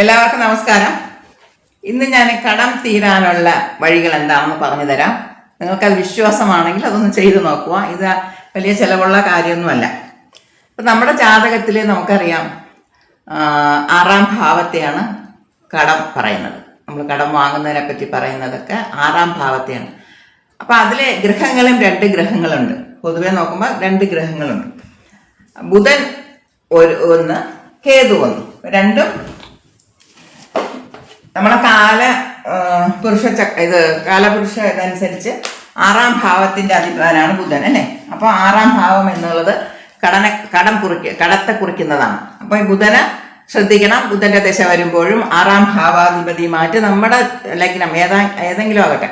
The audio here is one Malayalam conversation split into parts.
എല്ലാവർക്കും നമസ്കാരം. ഇന്ന് ഞാൻ കടം തീരാനുള്ള വഴികൾ എന്താണെന്ന് പറഞ്ഞു തരാം നിങ്ങൾക്കത് വിശ്വാസമാണെങ്കിൽ അതൊന്ന് ചെയ്തു നോക്കുക. ഇത് വലിയ ചിലവുള്ള കാര്യമൊന്നുമല്ല. ഇപ്പം നമ്മുടെ ജാതകത്തിൽ നമുക്കറിയാം ആറാം ഭാവത്തെയാണ് കടം പറയുന്നത്. നമ്മൾ കടം വാങ്ങുന്നതിനെ പറ്റി പറയുന്നതൊക്കെ ആറാം ഭാവത്തെയാണ്. അപ്പം അതിലെ ഗ്രഹങ്ങളും രണ്ട് ഗ്രഹങ്ങളുണ്ട്. പൊതുവേ നോക്കുമ്പോൾ രണ്ട് ഗ്രഹങ്ങളുണ്ട്. ബുധൻ ഒരു ഒന്ന് കേതു ഒന്ന്. രണ്ടും നമ്മളെ കാല പുരുഷ ഇത് കാലപുരുഷ ഇതനുസരിച്ച് ആറാം ഭാവത്തിന്റെ അധിപനാണ് ബുധൻ അല്ലേ? അപ്പോൾ ആറാം ഭാവം എന്നുള്ളത് കടന കടം കുറിക്ക കടത്തെ കുറിക്കുന്നതാണ്. അപ്പോൾ ഈ ബുധന് ശ്രദ്ധിക്കണം. ബുധന്റെ ദശ വരുമ്പോഴും ആറാം ഭാവാധിപതിയുമായിട്ട് നമ്മുടെ ലഗ്നം ഏതാ ഏതെങ്കിലും ആകട്ടെ.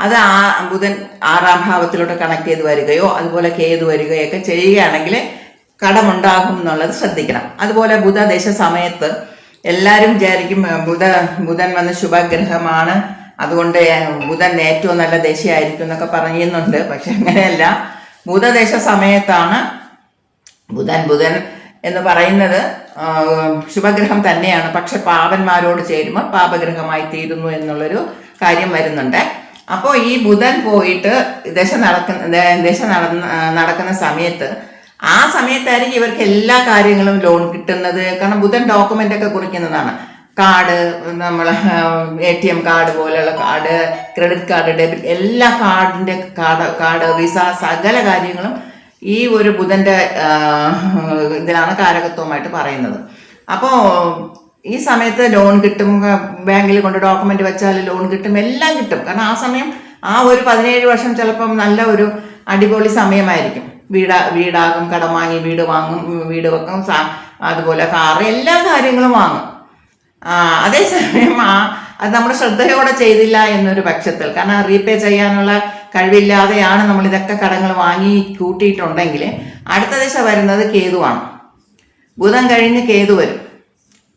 അത് ആ ബുധൻ ആറാം ഭാവത്തിലോട്ട് കണക്ട് ചെയ്ത് വരികയോ അതുപോലെ കേതു വരികയൊക്കെ ചെയ്യുകയാണെങ്കിൽ കടമുണ്ടാകും എന്നുള്ളത് ശ്രദ്ധിക്കണം. അതുപോലെ ബുധദശ സമയത്ത് എല്ലാവരും വിചാരിക്കും ബുധ ബുധൻ വന്ന ശുഭഗ്രഹമാണ്. അതുകൊണ്ട് ബുധൻ ഏറ്റവും നല്ല ദശയായിരിക്കും എന്നൊക്കെ പറയുന്നുണ്ട്. പക്ഷെ അങ്ങനെയല്ല. ബുധദശ സമയത്താണ് ബുധൻ ബുധൻ എന്ന് പറയുന്നത്. ശുഭഗ്രഹം തന്നെയാണ്. പക്ഷെ പാപന്മാരോട് ചേരുമ്പോൾ പാപഗ്രഹമായി തീരുന്നു എന്നുള്ളൊരു കാര്യം വരുന്നുണ്ട്. അപ്പോൾ ഈ ബുധൻ പോയിട്ട് ദശ നടക്കുന്ന ദശ നടന്ന നടക്കുന്ന സമയത്ത് ആ സമയത്തായിരിക്കും ഇവർക്ക് എല്ലാ കാര്യങ്ങളും ലോൺ കിട്ടുന്നത്. കാരണം ബുധൻ ഡോക്യുമെന്റ് ഒക്കെ കുറിക്കുന്നതാണ്. കാർഡ് നമ്മൾ എ ടി എം കാർഡ് പോലെയുള്ള കാർഡ് ക്രെഡിറ്റ് കാർഡ് ഡെബിറ്റ് എല്ലാ കാർഡിന്റെ കാർഡ് കാർഡ് വിസ സകല കാര്യങ്ങളും ഈ ഒരു ബുധന്റെ ഇതിലാണ് കാരകത്വമായിട്ട് പറയുന്നത്. അപ്പോൾ ഈ സമയത്ത് ലോൺ കിട്ടും ബാങ്കിൽ കൊണ്ട് ഡോക്യുമെന്റ് വെച്ചാൽ ലോൺ കിട്ടും എല്ലാം കിട്ടും. കാരണം ആ സമയം ആ ഒരു പതിനേഴ് വർഷം ചിലപ്പം നല്ല ഒരു അടിപൊളി സമയമായിരിക്കും. വീടാ വീടാകും കടം വാങ്ങി വീട് വാങ്ങും വീട് വെക്കും അതുപോലെ കാറ് എല്ലാ കാര്യങ്ങളും വാങ്ങും. അതേസമയം ആ അത് നമ്മൾ ശ്രദ്ധയോടെ ചെയ്തില്ല എന്നൊരു പക്ഷത്തിൽ കാരണം റീപേ ചെയ്യാനുള്ള കഴിവില്ലാതെയാണ് നമ്മൾ ഇതൊക്കെ കടങ്ങൾ വാങ്ങി കൂട്ടിയിട്ടുണ്ടെങ്കിൽ അടുത്ത ദിശ വരുന്നത് കേതുവാണ്. ബുധൻ കഴിഞ്ഞ് കേതു വരും.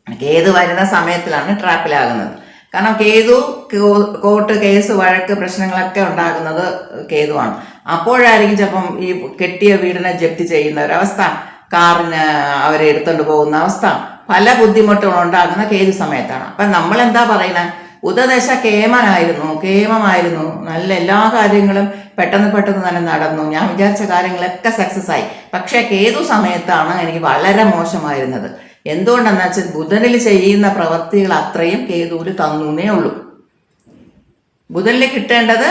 കേതു വരുന്ന സമയത്തിലാണ് ട്രാപ്പിലാകുന്നത്. കാരണം കേതു കോർട്ട് കേസ് വഴക്ക് പ്രശ്നങ്ങളൊക്കെ ഉണ്ടാകുന്നത് കേതുവാണ്. അപ്പോഴായിരിക്കും ചിലപ്പം ഈ കെട്ടിയ വീടിനെ ജപ്തി ചെയ്യുന്ന ഒരവസ്ഥ കാറിന് അവരെ എടുത്തുകൊണ്ട് പോകുന്ന അവസ്ഥ. പല ബുദ്ധിമുട്ടുകളും ഉണ്ടാകുന്ന കേതു സമയത്താണ്. അപ്പം നമ്മൾ എന്താ പറയുന്നത് ഉദദേശ കേമനായിരുന്നു കേമമായിരുന്നു. നല്ല എല്ലാ കാര്യങ്ങളും പെട്ടെന്ന് പെട്ടെന്ന് തന്നെ നടന്നു. ഞാൻ വിചാരിച്ച കാര്യങ്ങളൊക്കെ സക്സസ് ആയി. പക്ഷേ കേതു സമയത്താണ് എനിക്ക് വളരെ മോശമായിരുന്നത്. എന്തുകൊണ്ടെന്ന് വെച്ചാൽ ബുധനിൽ ചെയ്യുന്ന പ്രവൃത്തികൾ അത്രയും കേതുവിൽ തന്നൂന്നേ ഉള്ളൂ. ബുധനിൽ കിട്ടേണ്ടത്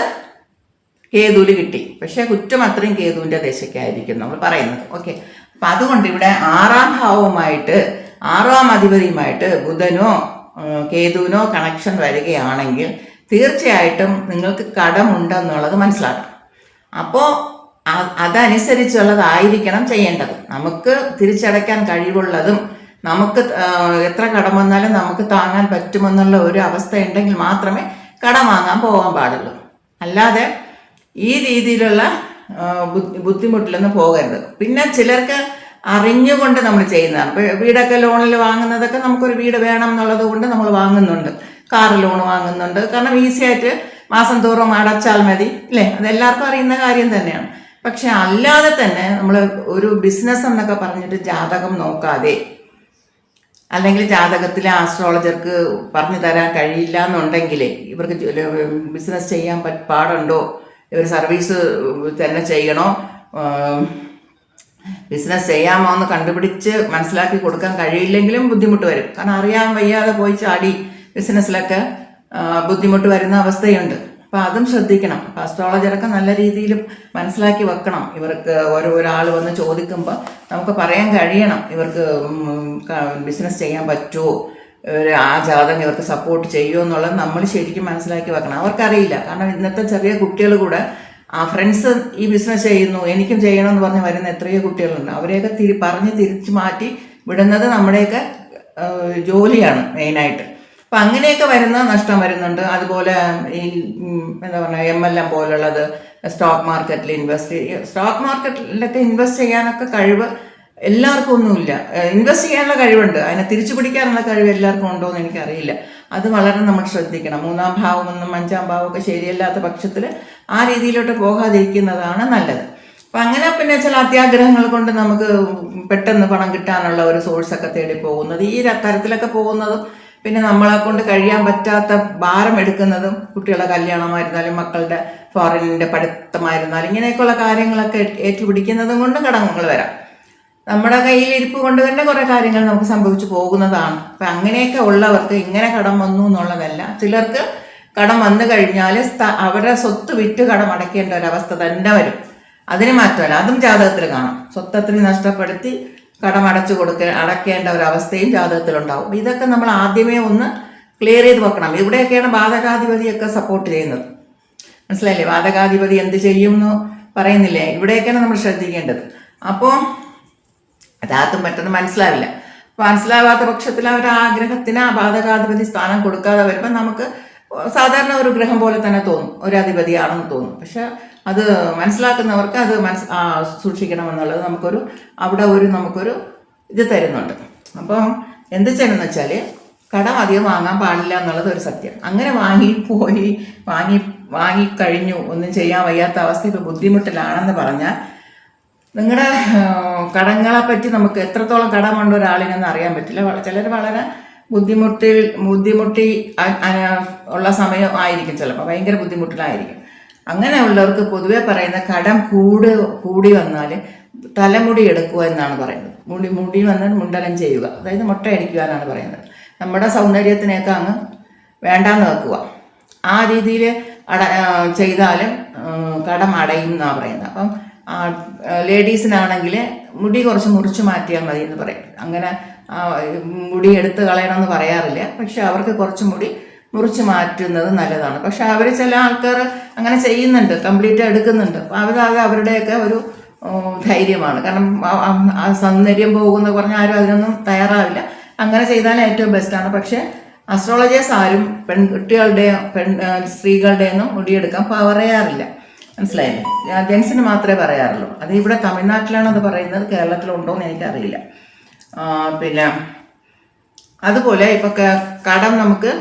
കേതുവിൽ കിട്ടി. പക്ഷേ കുറ്റം അത്രയും കേതുവിന്റെ ദശയ്ക്കായിരിക്കും നമ്മൾ പറയുന്നത്. ഓക്കെ. അപ്പൊ അതുകൊണ്ട് ഇവിടെ ആറാം ഭാവവുമായിട്ട് ആറാം അധിപതിയുമായിട്ട് ബുധനോ കേതുവിനോ കണക്ഷൻ വരികയാണെങ്കിൽ തീർച്ചയായിട്ടും നിങ്ങൾക്ക് കടമുണ്ടെന്നുള്ളത് മനസ്സിലാക്കും അപ്പോൾ അതനുസരിച്ചുള്ളതായിരിക്കണം ചെയ്യേണ്ടത്. നമുക്ക് തിരിച്ചടയ്ക്കാൻ കഴിവുള്ളതും നമുക്ക് എത്ര കടം വന്നാലും നമുക്ക് താങ്ങാൻ പറ്റുമെന്നുള്ള ഒരു അവസ്ഥ ഉണ്ടെങ്കിൽ മാത്രമേ കടം വാങ്ങാൻ പോകാൻ പാടുള്ളൂ. അല്ലാതെ ഈ രീതിയിലുള്ള ബുദ്ധിമുട്ടിലൊന്നും പോകരുത്. പിന്നെ ചിലർക്ക് അറിഞ്ഞുകൊണ്ട് നമ്മൾ ചെയ്യുന്നതാണ്. വീടൊക്കെ ലോണിൽ വാങ്ങുന്നതൊക്കെ നമുക്കൊരു വീട് വേണം എന്നുള്ളത് കൊണ്ട് നമ്മൾ വാങ്ങുന്നുണ്ട്. കാർ ലോൺ വാങ്ങുന്നുണ്ട്. കാരണം ഈസി ആയിട്ട് മാസം തോറും അടച്ചാൽ മതി അല്ലേ അതെല്ലാവർക്കും അറിയുന്ന കാര്യം തന്നെയാണ്. പക്ഷെ അല്ലാതെ തന്നെ നമ്മൾ ഒരു ബിസിനസ് എന്നൊക്കെ പറഞ്ഞിട്ട് ജാതകം നോക്കാതെ അല്ലെങ്കിൽ ജാതകത്തിലെ ആസ്ട്രോളജർക്ക് പറഞ്ഞു തരാൻ കഴിയില്ല എന്നുണ്ടെങ്കിൽ ഇവർക്ക് ബിസിനസ് ചെയ്യാൻ പാടുണ്ടോ? ഇവർ സർവീസ് തന്നെ ചെയ്യണോ? ബിസിനസ് ചെയ്യാമോ എന്ന് കണ്ടുപിടിച്ച് മനസ്സിലാക്കി കൊടുക്കാൻ കഴിയില്ലെങ്കിലും ബുദ്ധിമുട്ട് വരും. കാരണം അറിയാൻ വയ്യാതെ പോയി ചാടി ബിസിനസ്സിലൊക്കെ ബുദ്ധിമുട്ട് വരുന്ന അവസ്ഥയുണ്ട്. അപ്പം അതും ശ്രദ്ധിക്കണം. അപ്പം അസ്ട്രോളജറൊക്കെ നല്ല രീതിയിൽ മനസ്സിലാക്കി വെക്കണം. ഇവർക്ക് ഓരോ ഒരാൾ വന്ന് ചോദിക്കുമ്പോൾ നമുക്ക് പറയാൻ കഴിയണം. ഇവർക്ക് ബിസിനസ് ചെയ്യാൻ പറ്റുമോ ആ ജാതകം ഇവർക്ക് സപ്പോർട്ട് ചെയ്യുമോ എന്നുള്ളത് നമ്മൾ ശരിക്കും മനസ്സിലാക്കി വെക്കണം. അവർക്കറിയില്ല. കാരണം ഇന്നത്തെ ചെറിയ കുട്ടികൾ കൂടെ ആ ഫ്രണ്ട്സ് ഈ ബിസിനസ് ചെയ്യുന്നു. എനിക്കും ചെയ്യണം എന്ന് പറഞ്ഞ് വരുന്ന എത്രയോ കുട്ടികളുണ്ട്. അവരെയൊക്കെ തിരി പറഞ്ഞ് തിരിച്ചു മാറ്റി വിടുന്നത് നമ്മുടെയൊക്കെ ജോലിയാണ് മെയിനായിട്ട് അപ്പം അങ്ങനെയൊക്കെ വരുന്ന നഷ്ടം വരുന്നുണ്ട്. അതുപോലെ ഈ എന്താ പറയുക എം എൽ എം പോലുള്ളത് സ്റ്റോക്ക് മാർക്കറ്റിൽ ഇൻവെസ്റ്റ് സ്റ്റോക്ക് മാർക്കറ്റിലൊക്കെ ഇൻവെസ്റ്റ് ചെയ്യാനൊക്കെ കഴിവ് എല്ലാവർക്കും ഒന്നുമില്ല. ഇൻവെസ്റ്റ് ചെയ്യാനുള്ള കഴിവുണ്ട്. അതിനെ തിരിച്ചു പിടിക്കാനുള്ള കഴിവ് എല്ലാവർക്കും ഉണ്ടോ എന്ന് എനിക്കറിയില്ല. അത് വളരെ നമ്മൾ ശ്രദ്ധിക്കണം. മൂന്നാം ഭാവമൊന്നും അഞ്ചാം ഭാവമൊക്കെ ശരിയല്ലാത്ത പക്ഷത്തിൽ ആ രീതിയിലോട്ട് പോകാതിരിക്കുന്നതാണ് നല്ലത്. അപ്പം അങ്ങനെ പിന്നെ ചില അത്യാഗ്രഹങ്ങൾ കൊണ്ട് നമുക്ക് പെട്ടെന്ന് പണം കിട്ടാനുള്ള ഒരു സോഴ്സൊക്കെ തേടി പോകുന്നത്. ഈ തരത്തിലൊക്കെ പോകുന്നതും പിന്നെ നമ്മളെ കൊണ്ട് കഴിയാൻ പറ്റാത്ത ഭാരം എടുക്കുന്നതും കുട്ടികളുടെ കല്യാണമായിരുന്നാലും മക്കളുടെ ഫോറിനിന്റെ പഠിത്തമായിരുന്നാലും ഇങ്ങനെയൊക്കെയുള്ള കാര്യങ്ങളൊക്കെ ഏറ്റുപിടിക്കുന്നതും കൊണ്ട് കടങ്ങൾ വരാം. നമ്മുടെ കയ്യിൽ ഇരിപ്പ് കൊണ്ട് തന്നെ കുറെ കാര്യങ്ങൾ നമുക്ക് സംഭവിച്ചു പോകുന്നതാണ്. അപ്പം അങ്ങനെയൊക്കെ ഉള്ളവർക്ക് ഇങ്ങനെ കടം വന്നു എന്നുള്ളതല്ല. ചിലർക്ക് കടം വന്നു കഴിഞ്ഞാൽ അവരുടെ സ്വത്ത് വിറ്റ് കടം അടയ്ക്കേണ്ട ഒരവസ്ഥ തന്നെ വരും. അതിന് മാറ്റമല്ല. അതും ജാതകത്തിൽ കാണാം. സ്വത്തത്തിന് നഷ്ടപ്പെടുത്തി കടം അടച്ചു കൊടുക്ക അടയ്ക്കേണ്ട ഒരു അവസ്ഥയും ജാതകത്തിലുണ്ടാവും ഇതൊക്കെ നമ്മൾ ആദ്യമേ ഒന്ന് ക്ലിയർ ചെയ്ത് വെക്കണം. ഇവിടെയൊക്കെയാണ് ബാധകാധിപതിയൊക്കെ സപ്പോർട്ട് ചെയ്യുന്നത്. മനസ്സിലായില്ലേ? ബാധകാധിപതി എന്ത് ചെയ്യും എന്ന് പറയുന്നില്ലേ? ഇവിടെയൊക്കെയാണ് നമ്മൾ ശ്രദ്ധിക്കേണ്ടത്. അപ്പോൾ അതാത്തും പെട്ടെന്ന് മനസ്സിലാവില്ല. മനസ്സിലാവാത്ത പക്ഷത്തിൽ അവർ ആഗ്രഹത്തിന് ആ ബാധകാധിപതി സ്ഥാനം കൊടുക്കാതെ വരുമ്പോൾ നമുക്ക് സാധാരണ ഒരു ഗ്രഹം പോലെ തന്നെ തോന്നും. ഒരു അധിപതിയാണെന്ന് തോന്നും. പക്ഷെ അത് മനസ്സിലാക്കുന്നവർക്ക് അത് മനസ് സൂക്ഷിക്കണമെന്നുള്ളത് നമുക്കൊരു അവിടെ ഒരു നമുക്കൊരു ഇത് തരുന്നുണ്ട്. അപ്പം എന്ത് ചെയ്യണമെന്ന് വെച്ചാൽ കടം അധികം വാങ്ങാൻ പാടില്ല എന്നുള്ളത് ഒരു സത്യം. അങ്ങനെ വാങ്ങി പോയി വാങ്ങി വാങ്ങിക്കഴിഞ്ഞു ഒന്നും ചെയ്യാൻ വയ്യാത്ത അവസ്ഥ ഇപ്പോൾ ബുദ്ധിമുട്ടിലാണെന്ന് പറഞ്ഞാൽ നിങ്ങളുടെ കടങ്ങളെ പറ്റി നമുക്ക് എത്രത്തോളം കടമുണ്ട് ഒരാളിനെന്ന് അറിയാൻ പറ്റില്ല. ചിലർ വളരെ ബുദ്ധിമുട്ടിൽ ബുദ്ധിമുട്ടി ഉള്ള സമയം ആയിരിക്കും ചിലപ്പോൾ ഭയങ്കര ബുദ്ധിമുട്ടിലായിരിക്കും. അങ്ങനെയുള്ളവർക്ക് പൊതുവെ പറയുന്ന കടം കൂട് കൂടി വന്നാൽ തലമുടി എടുക്കുക എന്നാണ് പറയുന്നത്. മുടി മുടി വന്നാൽ മുണ്ടനം ചെയ്യുക. അതായത് മുട്ടയടിക്കുക എന്നാണ് പറയുന്നത്. നമ്മുടെ സൗന്ദര്യത്തിനേക്ക് അങ്ങ് വേണ്ടാന്ന് വെക്കുക. ആ രീതിയിൽ അട ചെയ്താലും കടം അടയും എന്നാണ് പറയുന്നത്. അപ്പം ലേഡീസിനാണെങ്കിൽ മുടി കുറച്ച് മുറിച്ച് മാറ്റിയാൽ മതി എന്ന് പറയും. അങ്ങനെ മുടി എടുത്ത് കളയണമെന്ന് പറയാറില്ല. പക്ഷെ അവർക്ക് കുറച്ച് മുടി മുറിച്ച് മാറ്റുന്നത് നല്ലതാണ്. പക്ഷെ അവർ ചില ആൾക്കാർ അങ്ങനെ ചെയ്യുന്നുണ്ട് കംപ്ലീറ്റ് എടുക്കുന്നുണ്ട്. അപ്പോൾ അവരത് അവരുടെയൊക്കെ ഒരു ധൈര്യമാണ്. കാരണം ആ- സൗന്ദര്യം പോകുന്ന പറഞ്ഞാൽ ആരും അതിനൊന്നും തയ്യാറാവില്ല. അങ്ങനെ ചെയ്താൽ ഏറ്റവും ബെസ്റ്റാണ് പക്ഷേ അസ്ട്രോളജേഴ്സ് ആരും പെൺകുട്ടികളുടെയോ പെൺ സ്ത്രീകളുടെയൊന്നും മുടിയെടുക്കാൻ പറയാറില്ല മനസ്സിലായില്ലേ ജെൻസിന് മാത്രമേ പറയാറുള്ളൂ. അത് ഇവിടെ തമിഴ്നാട്ടിലാണ് അത് പറയുന്നത് കേരളത്തിലുണ്ടോ എന്ന് എനിക്കറിയില്ല പിന്നെ അതുപോലെ ഇപ്പൊ കടം നമുക്ക്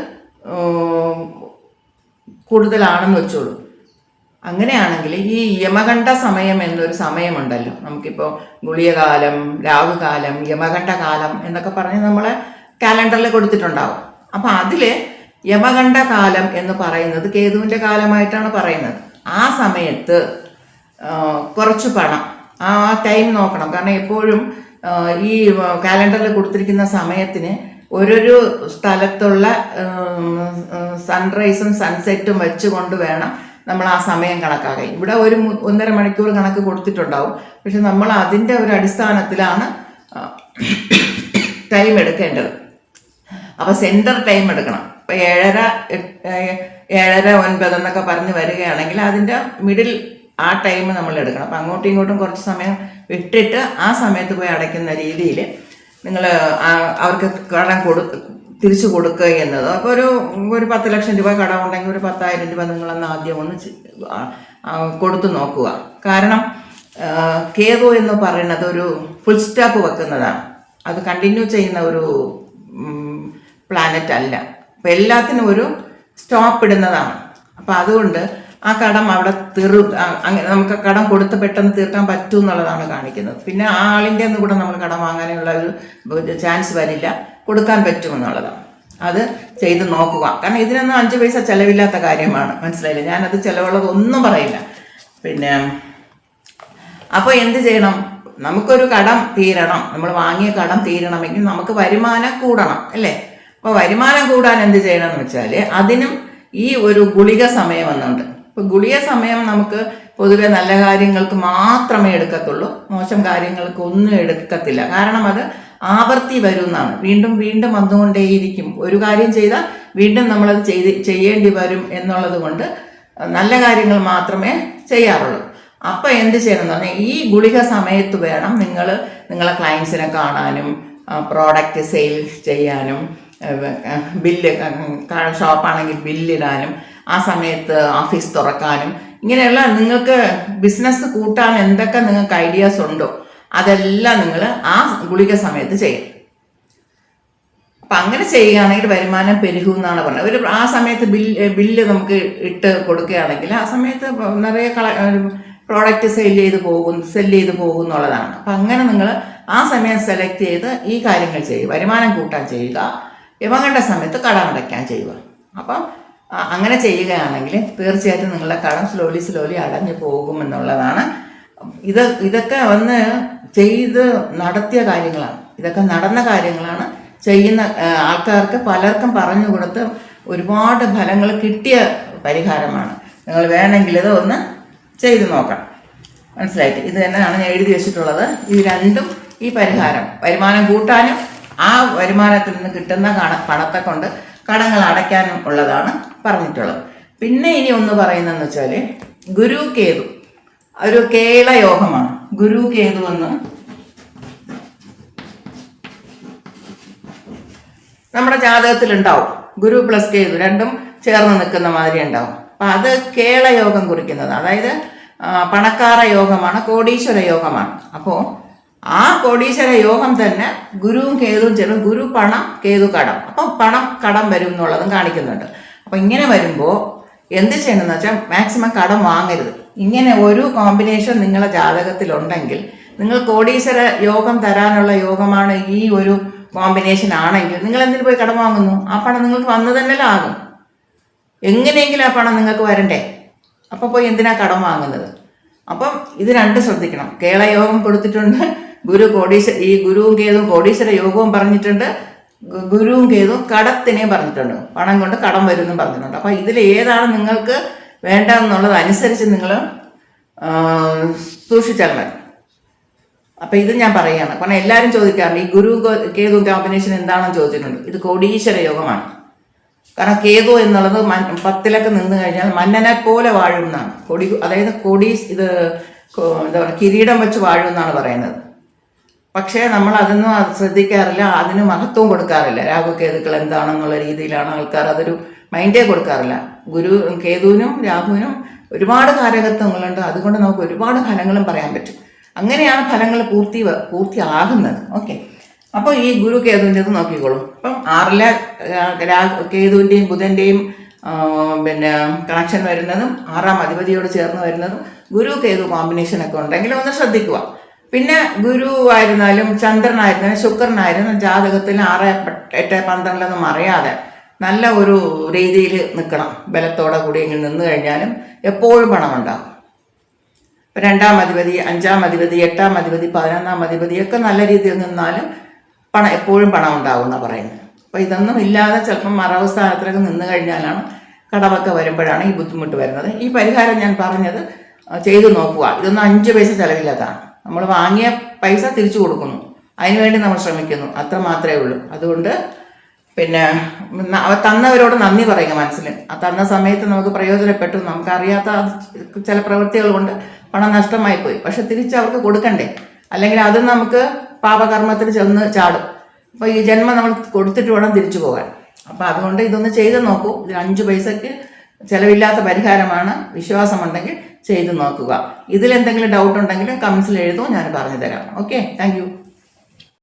കൂടുതലാണെന്ന് വെച്ചോളൂ. അങ്ങനെയാണെങ്കിൽ ഈ യമകണ്ഠ സമയം എന്നൊരു സമയമുണ്ടല്ലോ. നമുക്കിപ്പോൾ ഗുളികകാലം രാഹുകാലം യമകണ്ഠ കാലം എന്നൊക്കെ പറഞ്ഞ് നമ്മൾ കാലണ്ടറിൽ കൊടുത്തിട്ടുണ്ടാവും. അപ്പം അതിൽ യമകണ്ഠ കാലം എന്ന് പറയുന്നത് കേതുവിന്റെ കാലമായിട്ടാണ് പറയുന്നത്. ആ സമയത്ത് കുറച്ച് പണം. ആ ടൈം നോക്കണം. കാരണം എപ്പോഴും ഈ കാലണ്ടറിൽ കൊടുത്തിരിക്കുന്ന സമയത്തിന് ഓരോരോ സ്ഥലത്തുള്ള സൺറൈസും സൺസെറ്റും വെച്ചുകൊണ്ട് വേണം നമ്മൾ ആ സമയം കണക്കാക്കാൻ. ഇവിടെ ഒരു ഒന്നര മണിക്കൂർ കണക്ക് കൊടുത്തിട്ടുണ്ടാവും. പക്ഷെ നമ്മൾ അതിന്റെ ഒരു അടിസ്ഥാനത്തിലാണ് ടൈം എടുക്കേണ്ടത്. അപ്പൊ സെന്റർ ടൈം എടുക്കണം. ഇപ്പൊ ഏഴര ഏഴര ഒൻപത് എന്നൊക്കെ പറഞ്ഞ് വരികയാണെങ്കിൽ അതിന്റെ മിഡിൽ ആ ടൈം നമ്മൾ എടുക്കണം. അപ്പൊ അങ്ങോട്ടും ഇങ്ങോട്ടും കുറച്ച് സമയം വിട്ടിട്ട് ആ സമയത്ത് പോയി അടയ്ക്കുന്ന രീതിയിൽ നിങ്ങൾ അവർക്ക് കടം കൊടു തിരിച്ചു കൊടുക്കുക എന്നത്. അപ്പോൾ ഒരു ഒരു പത്ത് ലക്ഷം രൂപ കടം ഉണ്ടെങ്കിൽ ഒരു പത്തായിരം രൂപ നിങ്ങളെന്ന് ആദ്യം ഒന്ന് കൊടുത്തു നോക്കുക. കാരണം കേതു എന്ന് പറയുന്നത് ഒരു ഫുൾ സ്റ്റോപ്പ് വെക്കുന്നതാണ്. അത് കണ്ടിന്യൂ ചെയ്യുന്ന ഒരു പ്ലാനറ്റ് അല്ല. അപ്പം എല്ലാത്തിനും ഒരു സ്റ്റോപ്പ് ഇടുന്നതാണ്. അപ്പം അതുകൊണ്ട് ആ കടം അവിടെ തീർ അങ്ങനെ നമുക്ക് കടം കൊടുത്ത് പെട്ടെന്ന് തീർക്കാൻ പറ്റൂ എന്നുള്ളതാണ് കാണിക്കുന്നത്. പിന്നെ ആ ആളിന്റെ ഒന്നും കൂടെ നമ്മൾ കടം വാങ്ങാനുള്ള ഒരു ചാൻസ് വരില്ല. കൊടുക്കാൻ പറ്റുമെന്നുള്ളതാണ് അത് ചെയ്ത് നോക്കുക. കാരണം ഇതിനൊന്നും അഞ്ച് പൈസ ചിലവില്ലാത്ത കാര്യമാണ്. മനസ്സിലായില്ല? ഞാനത് ചിലവുള്ളത് ഒന്നും പറയില്ല. പിന്നെ അപ്പോൾ എന്ത് ചെയ്യണം? നമുക്കൊരു കടം തീരണം. നമ്മൾ വാങ്ങിയ കടം തീരണമെങ്കിൽ നമുക്ക് വരുമാനം കൂടണം അല്ലേ? അപ്പോൾ വരുമാനം കൂടാൻ എന്ത് ചെയ്യണം എന്ന് വെച്ചാൽ അതിനും ഈ ഒരു ഗുളിക സമയം എന്നുണ്ട് ഇപ്പോൾ ഗുളിക സമയം നമുക്ക് പൊതുവെ നല്ല കാര്യങ്ങൾക്ക് മാത്രമേ എടുക്കത്തുള്ളൂ. മോശം കാര്യങ്ങൾക്ക് ഒന്നും എടുക്കത്തില്ല. കാരണം അത് ആവർത്തി വരുന്നതാണ് വീണ്ടും വീണ്ടും വന്നുകൊണ്ടേയിരിക്കും. ഒരു കാര്യം ചെയ്താൽ വീണ്ടും നമ്മളത് ചെയ്ത് ചെയ്യേണ്ടി വരും എന്നുള്ളത് കൊണ്ട് നല്ല കാര്യങ്ങൾ മാത്രമേ ചെയ്യാറുള്ളൂ. അപ്പൊ എന്ത് ചെയ്യണം എന്ന് ഈ ഗുളിക സമയത്ത് വേണം നിങ്ങൾ നിങ്ങളെ ക്ലയൻസിനെ കാണാനും പ്രോഡക്റ്റ് സെയിൽ ചെയ്യാനും ബില്ല് ഷോപ്പാണെങ്കിൽ ബില്ലിടാനും ആ സമയത്ത് ഓഫീസ് തുറക്കാനും ഇങ്ങനെയുള്ള നിങ്ങൾക്ക് ബിസിനസ് കൂട്ടാൻ എന്തൊക്കെ നിങ്ങൾക്ക് ഐഡിയാസ് ഉണ്ടോ അതെല്ലാം നിങ്ങൾ ആ ഗുളിക സമയത്ത് ചെയ്യും അപ്പം അങ്ങനെ ചെയ്യുകയാണെങ്കിൽ വരുമാനം പെരുകും എന്നാണ് പറഞ്ഞത്. ഒരു ആ സമയത്ത് ബില്ല് ബില്ല് നമുക്ക് ഇട്ട് കൊടുക്കുകയാണെങ്കിൽ ആ സമയത്ത് നിറയെ കള പ്രോഡക്റ്റ് സെൽ ചെയ്ത് പോകും സെൽ ചെയ്ത് പോകും എന്നുള്ളതാണ്. അപ്പം അങ്ങനെ നിങ്ങൾ ആ സമയം സെലക്ട് ചെയ്ത് ഈ കാര്യങ്ങൾ ചെയ്യുക. വരുമാനം കൂട്ടാൻ ചെയ്യുക. യമകണ്ഠ സമയത്ത് കടം അടയ്ക്കാൻ ചെയ്യുക. അപ്പം അങ്ങനെ ചെയ്യുകയാണെങ്കിൽ തീർച്ചയായിട്ടും നിങ്ങളുടെ കടം സ്ലോലി സ്ലോലി അടഞ്ഞു പോകുമെന്നുള്ളതാണ് ഇത് ഇതൊക്കെ വന്ന് ചെയ്ത് നടത്തിയ കാര്യങ്ങളാണ്. ഇതൊക്കെ നടന്ന കാര്യങ്ങളാണ്. ചെയ്യുന്ന ആൾക്കാർക്ക് പലർക്കും പറഞ്ഞു കൊടുത്ത് ഒരുപാട് ഫലങ്ങൾ കിട്ടിയ പരിഹാരമാണ്. നിങ്ങൾ വേണമെങ്കിൽ ഇത് ഒന്ന് ചെയ്തു നോക്കാം. മനസ്സിലായിട്ട്? ഇത് തന്നെയാണ് ഞാൻ എഴുതി വെച്ചിട്ടുള്ളത്. ഈ രണ്ടും ഈ പരിഹാരം. വരുമാനം കൂട്ടാനും ആ വരുമാനത്തിൽ നിന്ന് കിട്ടുന്ന പണത്തെ കൊണ്ട് കടങ്ങൾ അടയ്ക്കാനും ഉള്ളതാണ്. പറഞ്ഞിട്ടുള്ളത് പിന്നെ ഇനി ഒന്ന് പറയുന്നതെന്ന് വെച്ചാൽ ഗുരു കേതു. ഒരു കേള യോഗമാണ്. ഗുരു കേതു എന്ന് നമ്മുടെ ജാതകത്തിൽ ഉണ്ടാവും ഗുരു പ്ലസ് കേതു രണ്ടും ചേർന്ന് നിൽക്കുന്ന മാതിരി ഉണ്ടാവും. അപ്പം അത് കേളയോഗം കുറിക്കുന്നത്. അതായത് പണക്കാര യോഗമാണ് കോടീശ്വര യോഗമാണ്. അപ്പോൾ ആ കോടീശ്വര യോഗം തന്നെ ഗുരുവും കേതുവും ചേർന്ന് ഗുരു പണം കേതു കടം. അപ്പം പണം കടം വരും എന്നുള്ളതും കാണിക്കുന്നുണ്ട്. അപ്പം ഇങ്ങനെ വരുമ്പോൾ എന്ത് ചെയ്യണമെന്ന് വെച്ചാൽ മാക്സിമം കടം വാങ്ങരുത്. ഇങ്ങനെ ഒരു കോമ്പിനേഷൻ നിങ്ങളെ ജാതകത്തിലുണ്ടെങ്കിൽ നിങ്ങൾ കോടീശ്വര യോഗം തരാനുള്ള യോഗമാണ് ഈ ഒരു കോമ്പിനേഷൻ ആണെങ്കിൽ നിങ്ങൾ എന്തിനു പോയി കടം വാങ്ങുന്നു? ആ പണം നിങ്ങൾക്ക് വന്നു തന്നെ ആകും. എങ്ങനെയെങ്കിലും ആ പണം നിങ്ങൾക്ക് വരണ്ടേ? അപ്പോൾ പോയി എന്തിനാ കടം വാങ്ങുന്നത്? അപ്പം ഇത് രണ്ടും ശ്രദ്ധിക്കണം. കേളയോഗം കൊടുത്തിട്ടുണ്ട്. ഗുരു കോടീശ്വര ഈ ഗുരുവും കേതും കോടീശ്വര യോഗവും പറഞ്ഞിട്ടുണ്ട്. ഗുരുവും കേതു കടത്തിനെ പറഞ്ഞിട്ടുണ്ട്. പണം കൊണ്ട് കടം വരുമെന്നും പറഞ്ഞിട്ടുണ്ട്. അപ്പം ഇതിൽ ഏതാണ് നിങ്ങൾക്ക് വേണ്ടതെന്നുള്ളത് അനുസരിച്ച് നിങ്ങൾ സൂക്ഷിച്ചാൽ മതി അപ്പം ഇത് ഞാൻ പറയുകയാണ്. കാരണം എല്ലാവരും ചോദിക്കാറുണ്ട് ഈ ഗുരു കേതു കോമ്പിനേഷൻ എന്താണെന്ന് ചോദിച്ചിട്ടുണ്ട്. ഇത് കോടീശ്വര യോഗമാണ്. കാരണം കേതു എന്നുള്ളത് മൻ- പത്തിലൊക്കെ നിന്ന് കഴിഞ്ഞാൽ മന്നനെ പോലെ വാഴും കൊടി അതായത് കൊടി ഇത് എന്താ പറയുക കിരീടം വെച്ച് വാഴും എന്നാണ് പറയുന്നത്. പക്ഷേ നമ്മൾ അതൊന്നും അത് ശ്രദ്ധിക്കാറില്ല അതിന് മഹത്വം കൊടുക്കാറില്ല. രാഹു കേതുക്കൾ എന്താണെന്നുള്ള രീതിയിലാണ് ആൾക്കാർ അതൊരു മൈൻഡേ കൊടുക്കാറില്ല. ഗുരു കേതുവിനും രാഹുവിനും ഒരുപാട് കാരകത്വങ്ങളുണ്ട് അതുകൊണ്ട് നമുക്ക് ഒരുപാട് ഫലങ്ങളും പറയാൻ പറ്റും. അങ്ങനെയാണ് ഫലങ്ങൾ പൂർത്തി പൂർത്തിയാകുന്നത്. ഓക്കെ. അപ്പോൾ ഈ ഗുരു കേതുവിന്റെത് നോക്കിക്കോളും. അപ്പം ആറിലെ കേതുവിന്റെയും ബുധന്റെയും പിന്നെ കണക്ഷൻ വരുന്നതും ആറാം അധിപതിയോട് ചേർന്ന് വരുന്നതും ഗുരു കേതു കോമ്പിനേഷൻ ഒക്കെ ഉണ്ടെങ്കിൽ ഒന്ന് ശ്രദ്ധിക്കുക. പിന്നെ ഗുരു ആയിരുന്നാലും ചന്ദ്രനായിരുന്നാലും ശുക്രനായിരുന്നാലും ജാതകത്തിൽ ആറ് എട്ട് പന്ത്രണ്ടിലൊന്നും അറിയാതെ നല്ല ഒരു രീതിയിൽ നിൽക്കണം ബലത്തോടെ കൂടി ഇങ്ങനെ നിന്ന് കഴിഞ്ഞാലും എപ്പോഴും പണമുണ്ടാകും രണ്ടാം അധിപതി അഞ്ചാം അധിപതി എട്ടാം അധിപതി പതിനൊന്നാം അധിപതി ഒക്കെ നല്ല രീതിയിൽ നിന്നാലും പണം എപ്പോഴും പണം ഉണ്ടാവും എന്നാണ് പറയുന്നത്. അപ്പോൾ ഇതൊന്നും ഇല്ലാതെ ചിലപ്പം മറവ് സ്ഥാനത്തിലൊക്കെ നിന്ന് കഴിഞ്ഞാലാണ് കടമൊക്കെ വരുമ്പോഴാണ് ഈ ബുദ്ധിമുട്ട് വരുന്നത്. ഈ പരിഹാരം ഞാൻ പറഞ്ഞത് ചെയ്തു നോക്കുക. ഇതൊന്നും അഞ്ച് പൈസ ചിലവില്ലാത്തതാണ്. നമ്മൾ വാങ്ങിയ പൈസ തിരിച്ചു കൊടുക്കുന്നു. അതിനുവേണ്ടി നമ്മൾ ശ്രമിക്കുന്നു. അത്ര മാത്രമേ ഉള്ളൂ. അതുകൊണ്ട് പിന്നെ തന്നവരോട് നന്ദി പറയുക മനസ്സിൽ. ആ തന്ന സമയത്ത് നമുക്ക് പ്രയോജനപ്പെട്ടു. നമുക്കറിയാത്ത ചില പ്രവൃത്തികൾ കൊണ്ട് പണം നഷ്ടമായി പോയി. പക്ഷെ തിരിച്ച് അവർക്ക് കൊടുക്കണ്ടേ? അല്ലെങ്കിൽ അത് നമുക്ക് പാപകർമ്മത്തിൽ ചെന്ന് ചാടും. അപ്പോൾ ഈ ജന്മം നമ്മൾ കൊടുത്തിട്ട് വേണം തിരിച്ചു പോകാൻ. അപ്പോൾ അതുകൊണ്ട് ഇതൊന്ന് ചെയ്ത് നോക്കൂ. ഇതിന് അഞ്ച് പൈസക്ക് ചിലവില്ലാത്ത പരിഹാരമാണ് വിശ്വാസമുണ്ടെങ്കിൽ ചെയ്ത് നോക്കുക. ഇതിലെന്തെങ്കിലും ഡൗട്ട് ഉണ്ടെങ്കിലും കമൻസിൽ എഴുതും ഞാൻ പറഞ്ഞു തരാം ഓക്കെ താങ്ക്